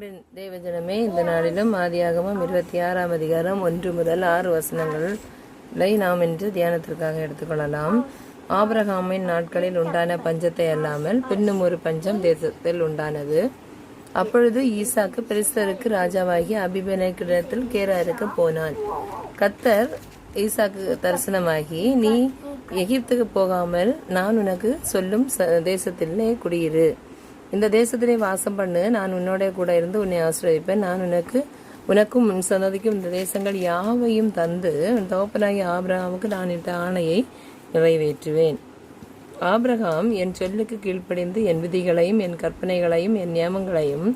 அன்பின் தேவஜனமே இந்த நாளிலும் ஆதியாகமும் இருபத்தி ஆறாம் அதிகாரம் ஒன்று முதல் ஆறு வசனங்களை நாம் இன்று தியானத்திற்காக எடுத்துக்கொள்ளலாம். ஆபரகாமின் நாட்களில் உண்டான பஞ்சத்தை அல்லாமல் பின்னும் ஒரு பஞ்சம் தேசத்தில் உண்டானது. அப்பொழுது ஈசாக்கு பெரிஸ்தருக்கு ராஜாவாகி அபிபனக்கிடத்தில் கேராருக்கு போனான். கத்தர் ஈசாக்கு தரிசனமாகி நீ எகிப்துக்கு போகாமல் நான் உனக்கு சொல்லும் ச- தேசத்திலே குடியிரு. இந்த தேசத்திலே வாசம் பண்ணு. நான் உன்னோட கூட இருந்து உன்னை ஆசிரியப்பேன் நான் உனக்கு உனக்கும் உன் சந்ததிக்கும் இந்த தேசங்கள் யாவையும் தந்து உன் தகப்பனாகிய ஆபிரகாமுக்கு நான் இந்த ஆணையை நிறைவேற்றுவேன். ஆபிரகாம் என் சொல்லுக்கு கீழ்ப்படிந்து என் விதிகளையும் என் கற்பனைகளையும் என் நியமங்களையும்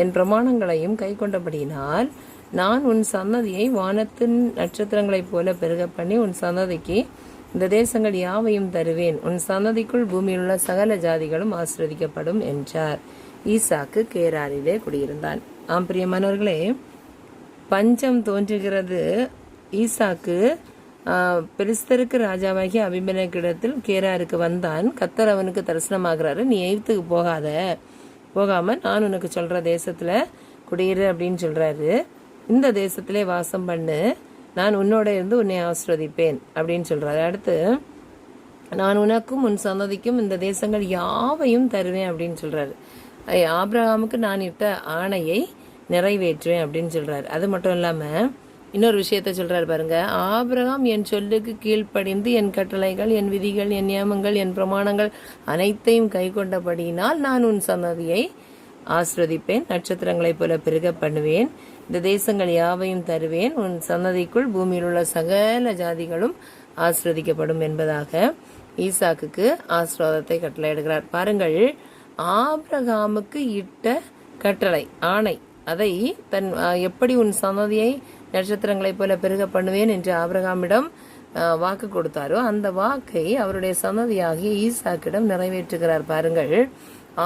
என் பிரமாணங்களையும் கை கொண்டபடியினால் நான் உன் சந்ததியை வானத்தின் நட்சத்திரங்களைப் போல பெருக பண்ணி உன் சந்ததிக்கு இந்த தேசங்கள் யாவையும் தருவேன். உன் சன்னதிக்குள் பூமியில் உள்ள சகல ஜாதிகளும் ஆசிர்வதிக்கப்படும் என்றார். ஈசாக்கு கேராரிலே குடியிருந்தான். ஆம் பிரியமானவர்களே பஞ்சம் தோன்றுகிறது. ஈசாக்கு பெருஸ்தருக்கு ராஜாவாகி ராஜாவாகிய அபிமனக்கிடத்தில் கேராருக்கு வந்தான். கத்தர் அவனுக்கு தரிசனமாகிறாரு. நீ எய்த்துக்கு போகாத. போகாம நான் உனக்கு சொல்ற தேசத்துல குடியிரு அப்படின்னு சொல்றாரு. இந்த தேசத்திலே வாசம் பண்ணு. நான் உன்னோட இருந்து உன்னை ஆசிர்வதிப்பேன் அப்படின்னு சொல்றாரு. அடுத்து நான் உனக்கும் உன் சந்ததிக்கும் இந்த தேசங்கள் யாவையும் தருவேன் அப்படின்னு சொல்றாரு. ஆப்ரஹாமுக்கு நான் இட்ட ஆணையை நிறைவேற்றுவேன் அப்படின்னு சொல்றாரு. அது மட்டும் இல்லாம இன்னொரு விஷயத்த சொல்றாரு பாருங்க. ஆபிரகாம் என் சொல்லுக்கு கீழ்ப்படிந்து என் கட்டளைகள் என் விதிகள் என் நியமங்கள் என் பிரமாணங்கள் அனைத்தையும் கை கொண்டபடியினால் நான் உன் சந்ததியை ஆசிர்வதிப்பேன் நட்சத்திரங்களைப் போல பெருக பண்ணுவேன். இந்த தேசங்கள் யாவையும் தருவேன். உன் சன்னதிக்குள் பூமியில் உள்ள சகல ஜாதிகளும் ஆசிரதிக்கப்படும் என்பதாக ஈசாக்குக்கு ஆசிர்வாதத்தை கட்டளையிடுகிறார் பாருங்கள் ஆபிரகாமுக்கு இட்ட கட்டளை ஆணை அதை தன் எப்படி உன் சன்னதியை நட்சத்திரங்களைப் போல பெருக பண்ணுவேன் என்று ஆபிரகாமிடம் வாக்கு கொடுத்தாரோ அந்த வாக்கை அவருடைய சன்னதியாகிய ஈசாக்கிடம் நிறைவேற்றுகிறார். பாருங்கள்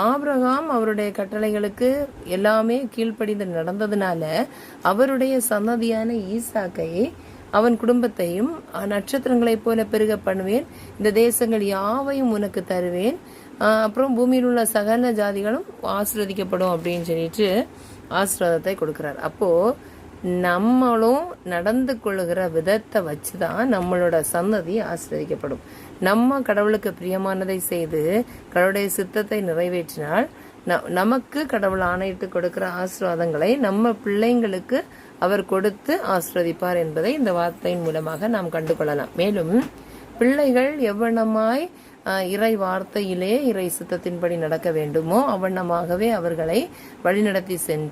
ஆபிரகாம் அவருடைய கட்டளைகளுக்கு எல்லாமே கீழ்ப்படிந்து நடந்ததுனால அவருடைய சன்னதியான ஈசாக்கை அவன் குடும்பத்தையும் நட்சத்திரங்களைப் போல பெருக பண்ணுவேன். இந்த தேசங்கள் யாவையும் உனக்கு தருவேன். அப்புறம் பூமியில் உள்ள சகல ஜாதிகளும் ஆசிர்வதிக்கப்படும் அப்படின்னு சொல்லிட்டு ஆசீர்வாதத்தை கொடுக்கிறார். அப்போது நம்மளும் நடந்து கொள்கிற விதத்தை வச்சு தான் நம்மளோட சந்ததி ஆசீர்வதிக்கப்படும். நம்ம கடவுளுக்கு பிரியமானதை செய்து கடவுளுடைய சித்தத்தை நிறைவேற்றினால் நமக்கு கடவுள் ஆணையிட்டு கொடுக்கிற ஆசீர்வாதங்களை நம்ம பிள்ளைங்களுக்கு அவர் கொடுத்து ஆசிர்வதிப்பார் என்பதை இந்த வார்த்தையின் மூலமாக நாம் கண்டு கொள்ளலாம் மேலும் பிள்ளைகள் எவ்வளமாய் இறை வார்த்தையிலே இறை சித்தத்தின்படி நடக்க வேண்டுமோ அவ்வண்ணமாகவே அவர்களை வழிநடத்தி சென்று